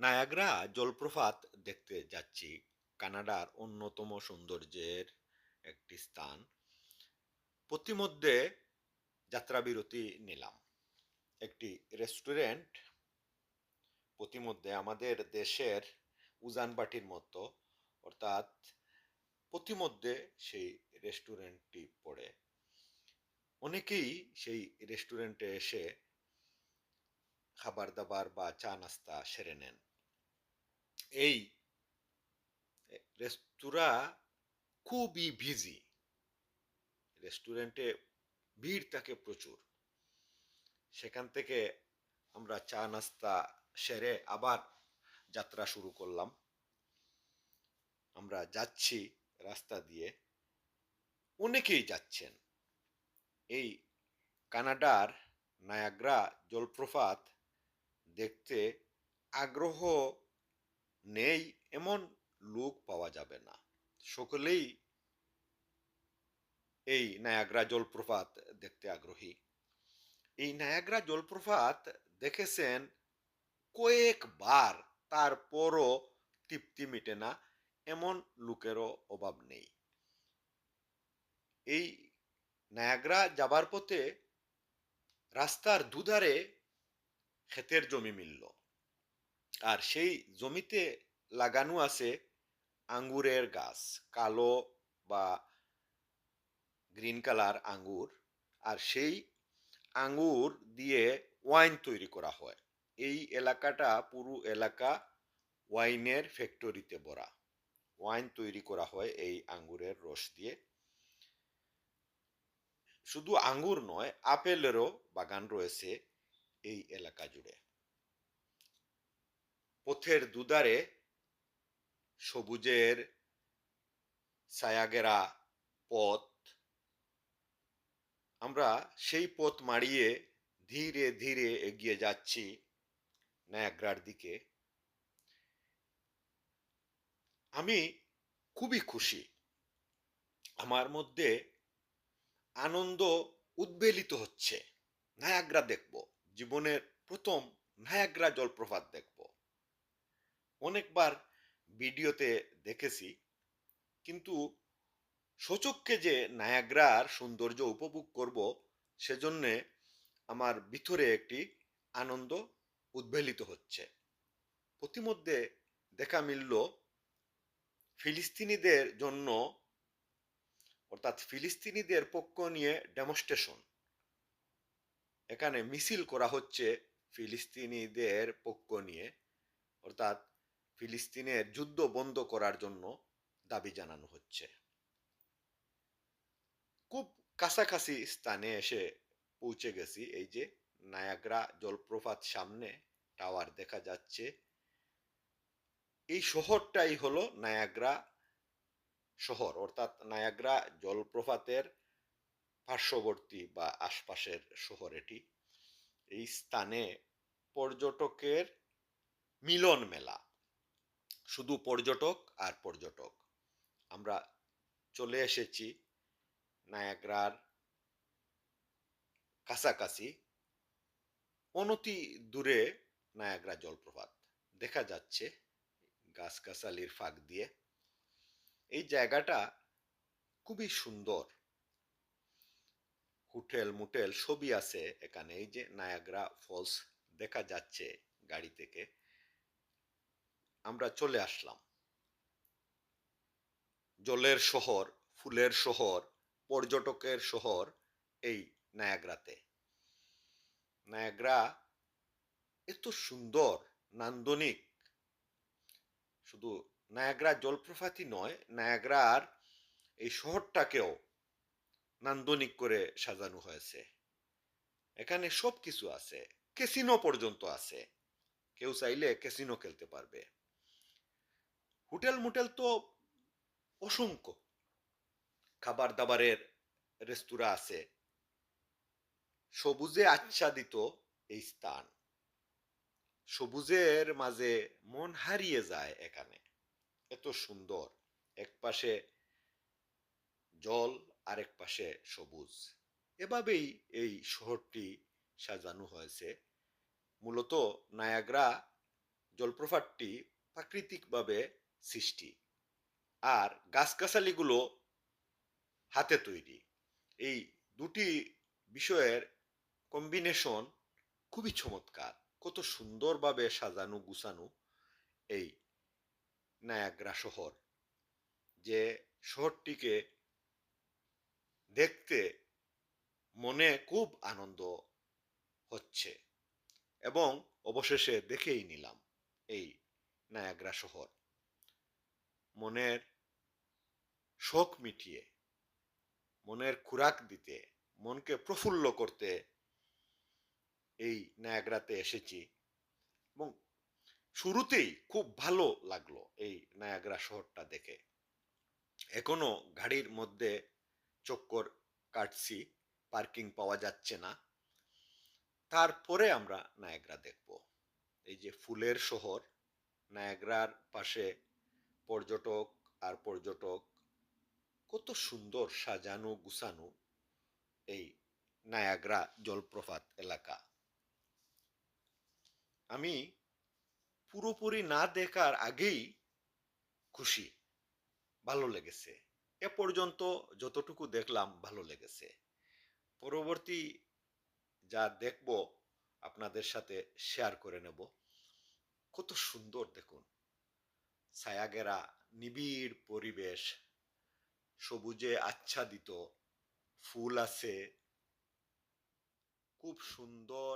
Niagara জলপ্রপাত দেখতে যাচ্ছি। কানাডার অন্যতম সৌন্দর্যের একটি স্থান। পথিমধ্যে যাত্রাবিরতি নিলাম। একটি রেস্টুরেন্ট। প্রতিমধ্যে আমাদের দেশের উজানবাটির মতো। অর্থাৎ প্রতিমধ্যে সেই রেস্টুরেন্টটি পড়ে। অনেকেই সেই রেস্টুরেন্টে এসে খাবার দাবার বা চা নাস্তা সেরে নেন। এই রেস্তোরাঁ খুবই বিজি রেস্টুরেন্টে ভিড় থাকে প্রচুর। সেখান থেকে আমরা চা নাস্তা সেরে আবার যাত্রা শুরু করলাম। আমরা যাচ্ছি রাস্তা দিয়ে। অনেকেই যাচ্ছেন। এই কানাডার নায়াগ্রা জলপ্রপাত দেখতে আগ্রহ নেই এমন লোক পাওয়া যাবে না। সকলেই এই নায়াগ্রা জলপ্রপাত দেখতে আগ্রহী। এই নায়াগ্রা জলপ্রপাত দেখেছেন কয়েকবার, তারপরও তৃপ্তি মিটে না, এমন লোকেরও অভাব নেই। এই নায়াগ্রা যাবার পথে রাস্তার দুধারে ক্ষেতের জমি মিলল। আর সেই জমিতে লাগানো আছে আঙ্গুরের গাছ, কালো বা গ্রিন কালার আঙ্গুর। আর সেই আঙ্গুর দিয়ে ওয়াইন তৈরি করা হয়। এই এলাকাটা পুরো এলাকা ওয়াইনের ফ্যাক্টরিতে ভরা। ওয়াইন তৈরি করা হয় এই আঙ্গুরের রস দিয়ে। শুধু আঙ্গুর নয়, আপেলেরও বাগান রয়েছে এই এলাকা জুড়ে। পথের দুধারে সবুজের ছায়াগেরা পথ। আমরা সেই পথ মাড়িয়ে ধীরে ধীরে এগিয়ে যাচ্ছি নায়াগ্রার দিকে। আমি খুবই খুশি। আমার মধ্যে আনন্দ উদ্বেলিত হচ্ছে। নায়াগ্রা দেখব। জীবনের প্রথম নায়াগ্রা জলপ্রপাত দেখব। অনেকবার ভিডিওতে দেখেছি, কিন্তু সচক্ষে যে নায়াগ্রার সৌন্দর্য উপভোগ করব সেজন্যে আমার ভিতরে একটি আনন্দ উদ্বেলিত হচ্ছে। প্রতিমধ্যে দেখা মিলল ফিলিস্তিনিদের জন্য, অর্থাৎ ফিলিস্তিনিদের পক্ষ নিয়ে ডেমনস্ট্রেশন। এখানে মিছিল করা হচ্ছে ফিলিস্তিনিদের পক্ষ নিয়ে, অর্থাৎ ফিলিস্তিনের যুদ্ধ বন্ধ করার জন্য দাবি জানানো হচ্ছে। খুব কাছাকাছি স্থানে এসে পৌঁছে গেছি। এই যে নায়াগ্রা জলপ্রপাত সামনে টাওয়ার দেখা যাচ্ছে। এই শহরটাই হলো নায়াগ্রা শহর, অর্থাৎ নায়াগ্রা জলপ্রপাতের পার্শ্ববর্তী বা আশপাশের শহর এটি। এই স্থানে পর্যটকের মিলন মেলা শুধু পর্যটক আর পর্যটক। আমরা চলে এসেছি নায়াগ্রার কাছাকাছি। অনতি দূরে নায়াগ্রা জলপ্রপাত। দেখা যাচ্ছে গাছগাছালির ফাঁক দিয়ে। এই জায়গাটা খুবই সুন্দর। হোটেল মুটেল সবই আছে এখানে। এই যে নায়াগ্রা ফলস দেখা যাচ্ছে গাড়ি থেকে। আমরা চলে আসলাম। জলের শহর, ফুলের শহর, পর্যটকের শহর এই নায়াগ্রাতে। নায়াগ্রা এত সুন্দর, নান্দনিক। শুধু নায়াগ্রা জলপ্রপাতই নয়, নায়াগ্রার এই শহরটাকেও নান্দনিক করে সাজানো হয়েছে। এখানে সব কিছু আছে, ক্যাসিনো পর্যন্ত আছে। কেউ চাইলে ক্যাসিনো খেলতে পারবে। হোটেল মোটেল তো অসংখ্য। খাবার দাবারের রেস্তোরাঁ আছে। সবুজে আচ্ছাদিত এই স্থান। সবুজের মাঝে মন হারিয়ে যায় এখানে। এত সুন্দর। এক পাশে জল, আরেক পাশে সবুজ। এভাবেই এই শহরটি সাজানো হয়েছে। মূলত নায়াগ্রা জলপ্রপাতটি প্রাকৃতিকভাবে সৃষ্টি। আর গাছগাছালিগুলো হাতে তৈরি। এই দুটি বিষয়ের কম্বিনেশন খুবই চমৎকার। কত সুন্দরভাবে সাজানো, গুছানো এই নায়াগ্রা শহর। যে শহরটিকে দেখতে মনে খুব আনন্দ হচ্ছে। এবং অবশেষে দেখেই নিলাম এই নায়াগ্রা শহর। মনের শোক মিটিয়ে, মনের খুরাক দিতে, মনকে প্রফুল্ল করতে এই নায়াগ্রাতে এসেছি। এবং শুরুতেই খুব ভালো লাগল এই নায়াগ্রা শহরটা দেখে। এখনও গাড়ির মধ্যে চক্কর কাটছি, পার্কিং পাওয়া যাচ্ছে না। তারপরে আমরা নায়াগ্রা দেখব। এই যে ফুলের শহর, নায়াগ্রার পাশে পর্যটক আর পর্যটক কত সুন্দর সাজানো গুছানো এই নায়াগ্রা জলপ্রপাত এলাকা। আমি পুরোপুরি না দেখার আগেই খুশি, ভালো লেগেছে। এ পর্যন্ত যতটুকু দেখলাম ভালো লেগেছে। পরবর্তী যা দেখব আপনাদের সাথে শেয়ার করে নেব। কত সুন্দর দেখুন। ছায়াগেরা নিবিড় পরিবেশ সবুজে আচ্ছাদিত ফুল আছে। খুব সুন্দর